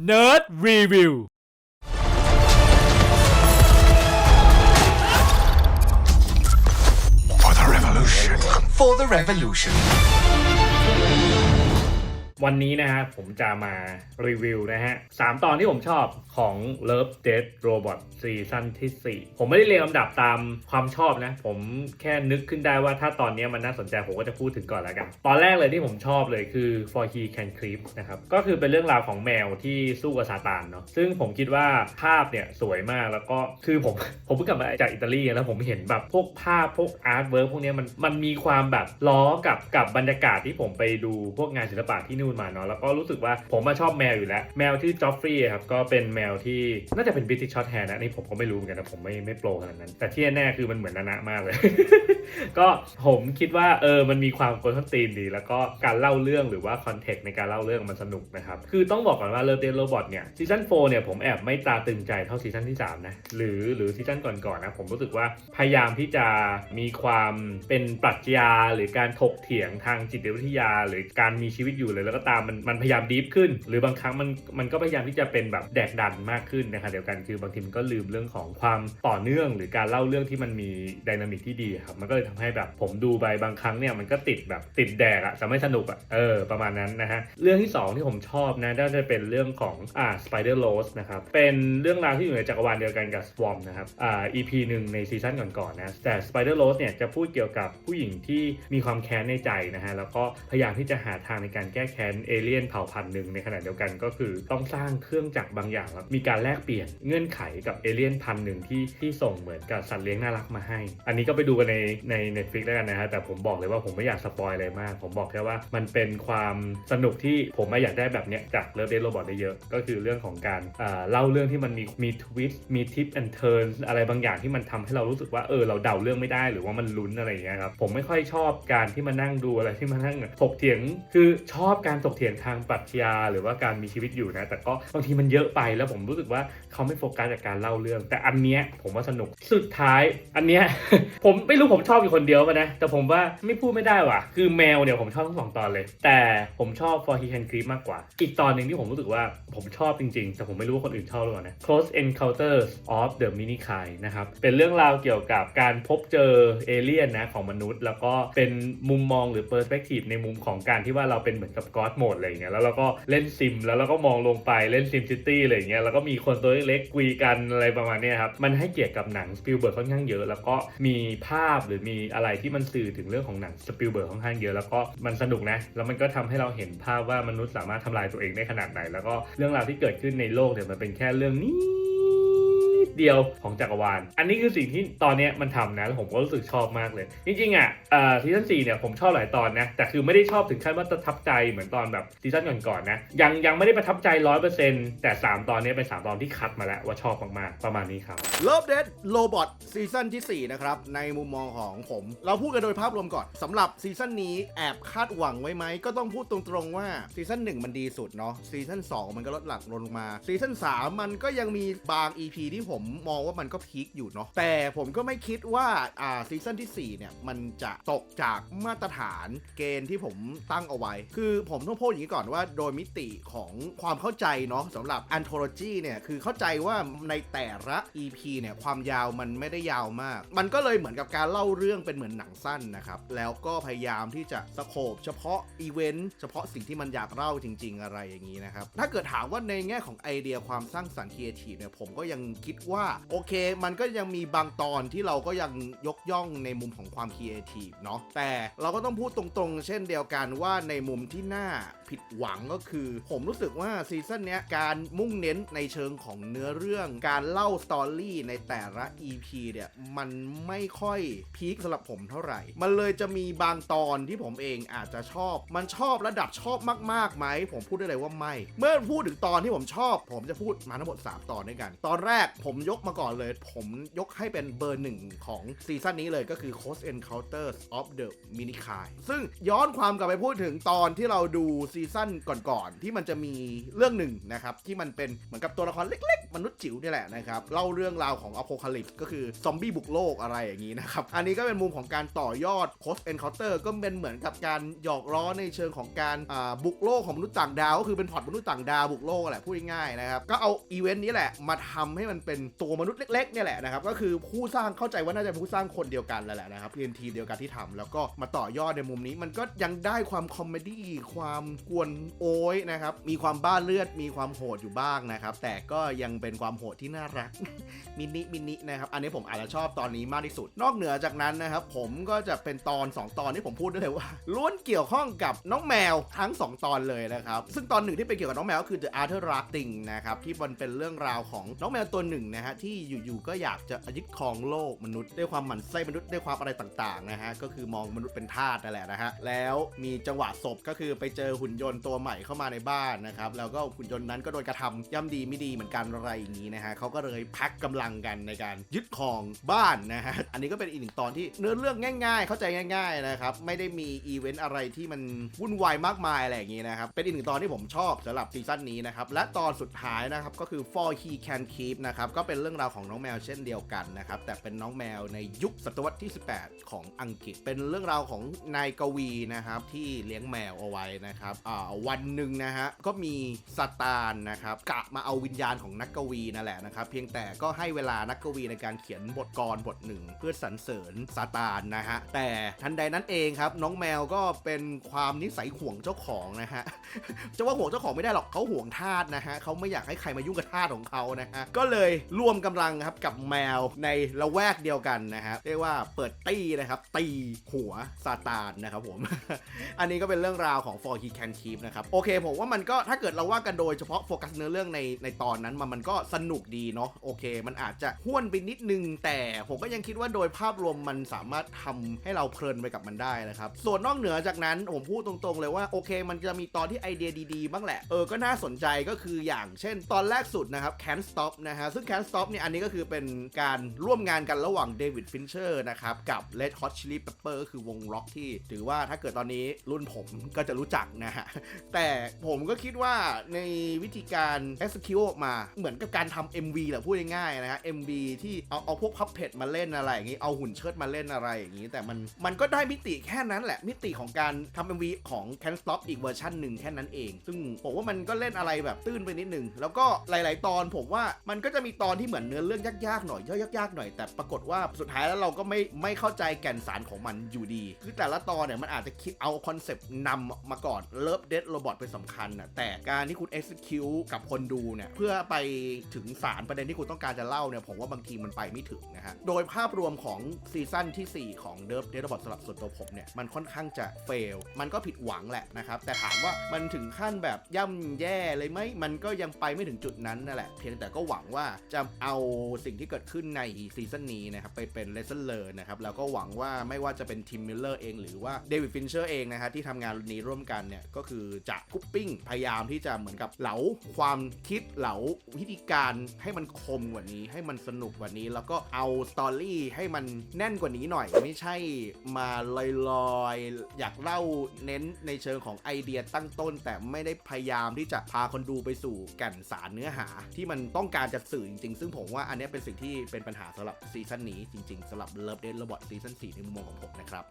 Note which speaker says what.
Speaker 1: Nerd Review
Speaker 2: For the revolution.
Speaker 3: For the revolution.
Speaker 4: วันนี้นะฮะผมจะมารีวิวนะฮะสามตอนที่ผมชอบของ Love Death Robot ซีซั่นที่ 4 ผมไม่ได้เรียงลำดับตามความชอบนะ ผมแค่นึกขึ้นได้ว่าถ้าตอนนี้มันน่าสนใจผมก็จะพูดถึงก่อนแล้วกัน ตอนแรกเลยที่ผมชอบเลยคือ For He Can Creep นะครับ ก็คือเป็นเรื่องราวของแมวที่สู้กับซาตานเนาะซึ่งผมคิดว่าภาพเนี่ยสวยมากแล้วก็คือผมผมเพิ่งกลับมาจากอิตาลีแล้วผมเห็นแบบพวกภาพพวกอาร์ตเวิร์กพวกนี้มันมันมีความแบบล้อกับกับบรรยากาศที่ผมไปดูพวกงานศิลปะที่นู่นมาเนาะแล้วก็รู้สึกว่าผมมาชอบแมวอยู่แล้ว แมวที่จอฟฟรีย์ครับก็เป็นแมวที่น่าจะเป็นบิ t ิชช็อตแฮร์นะอันนี่ผมก็ไม่รู้เหมือนกันนะผมไม่ไม่โปรขนาดนั้น แต่ที่แน่คือมันเหมือนนานะมากเลย ก็ผมคิดว่าเออมันมีความโกลตีนดี แล้วก็การเล่าเรื่องหรือว่าคอนเทกต์ในการเล่าเรื่องมันสนุกนะครับคือต้องบอกก่อนว่าเลิฟเดนโรบอทเนี่ยซีซั่น4เนี่ยผมแอบไม่ตราตึงใจเท่าซีซั่นที่3นะหรือหรือซีซั่นก่อนๆนะผมรู้สึกว่าพยายามที่จะมีความเป็นปรัชญาหรือการถกเถียงทางจิตวิทยา หรือการมีชีวิตอยู่เลยแล้วก็ตามมันมันพยายามดีฟขึ้น หรือบางครั้งมันมันก็พยายามที่จะเป็นแบบแดกดันมากขึ้นนะคะเดียวกันคือบางทีมันก็ลืมเรื่องของความต่อเนื่อง หรือการเล่าเรื่องที่มันมีไดนามิกที่ดีครับมันก็เลยทำให้แบบผมดูไปบางครั้งเนี่ยมันก็ติดแบบติดแดกอะแต่ไม่สนุกอะเออประมาณนั้นนะฮะเรื่องที่สองที่ผมชอบนะน่าจะเป็นเรื่องของอ่า Spider Rose นะครับเป็นเรื่องราวที่อยู่ในจักรวาลเดียวกันกับ Swarm นะครับอ่า EP หนึ่งในซีซั่นก่อนๆนะแต่ Spider Rose เนี่ยจะพูดเกี่ยวกับผู้หญิงที่มีความแค้นในใจนะฮะแล้วก็พยายามที่จะหาทางในการแก้แค้นเอเลี่ยนเผ่าพันธุ์หนึ่งในขณะเดียวกันก็คือต้องสร้างเครื่องจักรบางอย่างแล้วมีการแลกเปลี่ยนเงื่อนไขกับเอเลี่ยนพันธุ์หนึ่งที่ที่ส่งเหมือนกับสัตว์เลี้ยงน่ารักมาให้ อันนี้ก็ไปดูกันในใน Netflix แล้วกันนะฮะแต่ผมบอกเลยว่าผมไม่อยากสปอยอะไรมาก ผมบอกแค่ว่ามันเป็นความสนุกที่ผมไม่อยากได้แบบเนี้ยจากเลิฟเดนโรบอทได้เยอะ ก็คือเรื่องของการอ่าเล่าเรื่องที่มันมีมีทวิสต์มีทิปแอนเทิร์นอะไรบางอย่างที่มันทำให้เรารู้สึกว่าเออเราเดาเรื่องไม่ได้หรือว่ามันลุ้นอะไรอย่างเงี้ยครับผมไม่ค่อยชอบการที่มานั่งดูอะไรที่มานั่งถกเถียงคือชอบการถกเถียงทางปรัชญาหรือว่าการมีชีวิตอยู่นะ แต่ก็บางทีมันเยอะไปแล้วผมรู้สึกว่าเขาไม่โฟกัสกับการเล่าเรื่อง แต่อันเนี้ยผมว่าสนุกสุดท้ายอันเนี้ย ผมไม่รู้ผมชอบอยู่คนเดียวปะนะ แต่ผมว่าไม่พูดไม่ได้ว่ะ คือแมวเนี่ยผมชอบทั้งสองตอนเลย แต่ผมชอบ For He Can Creep มากกว่า อีกตอนหนึ่งที่ผมรู้สึกว่าผมชอบจริงๆ แต่ผมไม่รู้ว่าคนอื่นชอบหรือเปล่านะ Close Encounters of the Mini Kai นะครับ เป็นเรื่องราวเกี่ยวกับการพบเจอเอเลี่ยนนะของมนุษย์ แล้วก็เป็นมุมมองหรือ Perspective ในมุมของการที่ว่าเราเป็นเหมือนกับ God Mode อะไรอย่างเงี้ยแล้วเราก็เล่นซิม แล้วเราก็มองลงไปเล่นซิมซิตี้อะไรอย่างเงี้ยแล้วก็มีคนตัวเล็กคุยกันอะไรประมาณนี้ครับมันให้เกียรติกับหนังสปิลเบิร์กค่อนข้างเยอะ แล้วก็มีภาพหรือมีอะไรที่มันสื่อถึงเรื่องของหนังสปิลเบิร์กค่อนข้างเยอะแล้วก็มันสนุกนะแล้วมันก็ทำให้เราเห็นภาพว่ามนุษย์สามารถทำลายตัวเองได้ขนาดไหน แล้วก็เรื่องราวที่เกิดขึ้นในโลกเนี่ยมันเป็นแค่เรื่องนี้ เดียวของจักรวาล อันนี้คือสิ่งที่ตอนเนี้ยมันทำนะแล้วผมก็รู้สึกชอบมากเลย จริงๆอะซีซั่นสี่เนี่ยผมชอบหลายตอนนะ แต่คือไม่ได้ชอบถึงขั้นว่าประทับใจเหมือนตอนแบบซีซั่นก่อนๆนะ ยังยังไม่ได้ประทับใจร้อยเปอร์เซ็นต์แต่ 3 ตอนนี้เป็น 3 ตอนที่คัดมาแล้วว่าชอบมากๆ ประมาณนี้ครับ
Speaker 5: Love Dead Robot ซีซั่นที่ 4 นะครับ ในมุมมองของผม เราพูดกันโดยภาพรวมก่อนสำหรับซีซั่นนี้แอบคาดหวังไว้ไหม ก็ต้องพูดตรงๆว่าซีซั่น1มันดีสุดเนาะซีซั่น2มันก็ลดหลักลงมาซีซั่น3มันก็ยังมีบาง EP ที่ผมมองว่ามันก็พีคอยู่เนาะแต่ผมก็ไม่คิดว่าอ่าซีซั่นที่ 4 เนี่ย มันจะตกจากมาตรฐานเกณฑ์ที่ผมตั้งเอาไว้ คือผมต้องพูดอย่างนี้ก่อนว่าโดยมิติของความเข้าใจเนาะสำหรับ Anthology เนี่ย คือเข้าใจว่าในแต่ละ EP เนี่ย ความยาวมันไม่ได้ยาวมาก มันก็เลยเหมือนกับการเล่าเรื่องเป็นเหมือนหนังสั้นนะครับ แล้วก็พยายามที่จะสโคบเฉพาะอีเวนต์เฉพาะสิ่งที่มันอยากเล่าจริง ๆ อะไรอย่างนี้นะครับถ้าเกิดถามว่าในแง่ของไอเดียความสร้างสรรค์ครีเอทีฟเนี่ยผมก็ยังคิดว่าโอเค มันก็ยังมีบางตอนที่เราก็ยังยกย่องในมุมของความครีเอทีฟเนาะแต่เราก็ต้องพูดตรงๆ เช่นเดียวกันว่าในมุมที่น่าผิดหวังก็คือ ผมรู้สึกว่าซีซั่นเนี้ยการมุ่งเน้นในเชิงของเนื้อเรื่องการเล่าสตอรี่ในแต่ละ EP เนี่ยมันไม่ค่อยพีคสำหรับผมเท่าไหร่ มันเลยจะมีบางตอนที่ผมเองอาจจะชอบ มันชอบระดับชอบมากๆไหม ผมพูดได้เลยว่าไม่ เมื่อพูดถึงตอนที่ผมชอบ ผมจะพูดมาทั้งหมด 3 ตอนด้วยกัน ตอนแรกผมยกมาก่อนเลย ผมยกให้เป็นเบอร์หนึ่งของซีซั่นนี้เลยก็คือ Close Encounters of the Mini c a i ซึ่งย้อนความกลับไปพูดถึงตอนที่เราดูซีซั่นก่อนๆ ที่มันจะมีเรื่องหนึ่งนะครับ ที่มันเป็นเหมือนกับตัวละครเล็กๆ มนุษย์จิ๋วนี่แหละนะครับ เล่าเรื่องราวของอ p o คาลิปก็คือซอมบี้บุกโลกอะไรอย่างนี้นะครับ อันนี้ก็เป็นมุมของการต่อยอด Close Encounter ก็เป็นเหมือนกับการหยอกล้อในเชิงของการอ่าบุกโลกของมนุษย์ต่างดาว ก็คือเป็นพล็อตมนุษย์ต่างดาวบุกโลกแหละพูดง่ายๆนะครับก็เอาอีเวนต์นี้แหละมาทำให้มันเป็นตัวมนุษย์เล็กๆเนี่ยแหละนะครับก็คือผู้สร้างเข้าใจว่าน่าจะเป็นผู้สร้างคนเดียวกันแล้วแหละนะครับเป็นทีมเดียวกันที่ทำแล้วก็มาต่อยอดในมุมนี้ มันก็ยังได้ความคอมเมดี้ความกวนโอยนะครับมีความบ้าเลือดมีความโหดอยู่บ้างนะครับแต่ก็ยังเป็นความโหดที่น่ารักมินิมินินะครับอันนี้ผมอาจจะชอบตอนนี้มากที่สุด นอกเหนือจากนั้นนะครับผมก็จะเป็นตอน 2 ตอนที่ผมพูดได้เลยว่าล้วนเกี่ยวข้องกับน้องแมวทั้ง 2 ตอนเลยนะครับซึ่งตอนหนึ่งที่เป็นเกี่ยวกับน้องแมวก็คือ The Arthur Rafting นะครับที่มันเป็นเรื่องราวของน้องแมวตัวหนึ่งนะฮะที่อยู่ๆก็อยากจะยึดครองโลกมนุษย์ด้วยความหมั่นไส้มนุษย์ด้วยความอะไรต่างๆนะฮะก็คือมองมนุษย์เป็นทาสนั่นแหละนะฮะแล้วมีจังหวะศพก็คือไปเจอหุ่นยนต์ตัวใหม่เข้ามาในบ้านนะครับแล้วก็หุ่นยนต์นั้นก็โดนกระทำย่ำดีไม่ดีเหมือนกันอะไรอย่างนี้นะฮะเขาก็เลยพักกำลังกันในการยึดครองบ้านนะฮะอันนี้ก็เป็นอีกหนึ่งตอนที่เนื้อเรื่องง่ายๆ เข้าใจง่าย ๆนะครับไม่ได้มีอีเวนต์อะไรที่มันวุ่นวายมากมายอะไรอย่างนี้นะครับเป็นอีกหนึ่งตอนที่ผมชอบสำหรับซีซั่นนี้นะครับและตอนสุดท้ายนะครับก็คือ For He Can Keep นะครับก็เป็นเรื่องราวของน้องแมวเช่นเดียวกันนะครับ แต่เป็นน้องแมวในยุคศตวรรษที่ 18 ของอังกฤษ เป็นเรื่องราวของนายกวีนะครับที่เลี้ยงแมวเอาไว้นะครับวันหนึ่งนะฮะก็มีซาตานนะครับกะมาเอาวิญญาณของนักกวีนั่นแหละนะครับ เพียงแต่ก็ให้เวลานักกวีในการเขียนบทกรบทหนึ่ง เพื่อสรรเสริญซาตานนะฮะแต่ทันใดนั้นเองครับน้องแมวก็เป็นความนิสัยห่วงเจ้าของนะฮะจะว่าห่วงเจ้าของไม่ได้หรอกเขาห่วงทาสนะฮะเขาไม่อยากให้ใครมายุ่งกับทาสของเขานะฮะก็เลยรวมกำลังครับกับแมวในละแวกเดียวกันนะฮะเรียกว่าเปิดตี้นะครับตีหัวซาตานนะครับผม อันนี้ก็เป็นเรื่องราวของ For He Can Keep นะครับโอเคผมว่ามันก็ถ้าเกิดเราว่ากันโดยเฉพาะโฟกัสเนื้อเรื่องในในตอนนั้นมันมันก็สนุกดีเนาะโอเค มันอาจจะห้วนไปนิดนึง แต่ผมก็ยังคิดว่าโดยภาพรวมมันสามารถทำให้เราเพลินไปกับมันได้นะครับ ส่วนนอกเหนือจากนั้นผมพูดตรงๆเลยว่าโอเค มันจะมีตอนที่ไอเดียดีๆ บ้างแหละ เออ ก็น่าสนใจก็คืออย่างเช่น ตอนแรกสุดนะครับ Can't Stop นะฮะ ซึ่ง Can't Stop เนี่ยอันนี้ก็คือเป็นการร่วมงานกันระหว่างเดวิดฟินเชอร์นะครับ กับ Red Hot Chili Pepper ก็คือวงร็อกที่ ถือว่าถ้าเกิดตอนนี้รุ่นผมก็จะรู้จักนะฮะ แต่ผมก็คิดว่าในวิธีการ execute ออกมาเหมือนกับการทำ MV แหละพูดง่ายๆนะฮะ MV ที่เอาเอาพวกพับเพจมาเล่นอะไรอย่างนี้ เอาหุ่นเชิดมาเล่นอะไรอย่างนี้ แต่มันมันก็ได้มิติแค่นั้นแหละ มิติของการทำ MV ของ Can Stop อีกเวอร์ชันหนึ่งแค่นั้นเอง ซึ่งผมว่ามันก็เล่นอะไรแบบตื้นไปนิดนึงแล้วก็หลาย ๆ ตอนผมว่ามันก็จะมีตอนที่เหมือนเนื้อเรื่องยากๆหน่อยย่อยยากๆหน่อยแต่ปรากฏว่าสุดท้ายแล้วเราก็ไม่ไม่เข้าใจแก่นสารของมันอยู่ดี คือแต่ละตอนเนี่ยมันอาจจะคิดเอาคอนเซปต์นำมาก่อนเลิฟเด d โรบอทเป็นสำคัญนะแต่การที่คุณ execute กับคนดูเนี่ยเพื่อไปถึงสารประเด็นที่คุณต้องการจะเล่าเนี่ยผมว่าบางทีมันไปไม่ถึงนะฮะโดยภาพรวมของซีซั่นที่ 4 ของเดิฟเด d โรบอทสำหรับส่วนตัวผมเนี่ยมันค่อนข้างจะเฟลมันก็ผิดหวังแหละนะครับแต่ถามว่ามันถึงขั้นแบบย่ำแย่เลยไหมมันก็ยังไปไม่ถึงจุดนั้นนั่นแหละ เพียงแต่ก็หวังว่าจะเอาสิ่งที่เกิดขึ้นในซีซั่นนี้นะครับไปเป็นเลสเซนเลอร์นะครับแล้วก็หวังว่าไม่ว่าจะเป็นทีมมิลเลอร์เองหรือว่าเดวิดฟินเชอร์เองนะฮะที่ทำงานนี้ร่วมกันเนี่ยก็คือจะคุปปิ้งพยายามที่จะเหมือนกับเหลาความคิดเหลาวิธีการให้มันคมกว่านี้ ให้มันสนุกกว่านี้ แล้วก็เอาสตอรี่ให้มันแน่นกว่านี้หน่อย ไม่ใช่มาลอยๆ อยากเล่าเน้นในเชิงของไอเดียตั้งต้น แต่ไม่ได้พยายามที่จะพาคนดูไปสู่แก่นสารเนื้อหา ที่มันต้องการจะสื่อจริงๆ ซึ่งผมว่าอันนี้เป็นสิ่งที่เป็นปัญหาสำหรับซีซั่นนี้จริง ๆสำหรับ Love Dead Robot ซีซั่น4ในมุมมองของผมนะครับ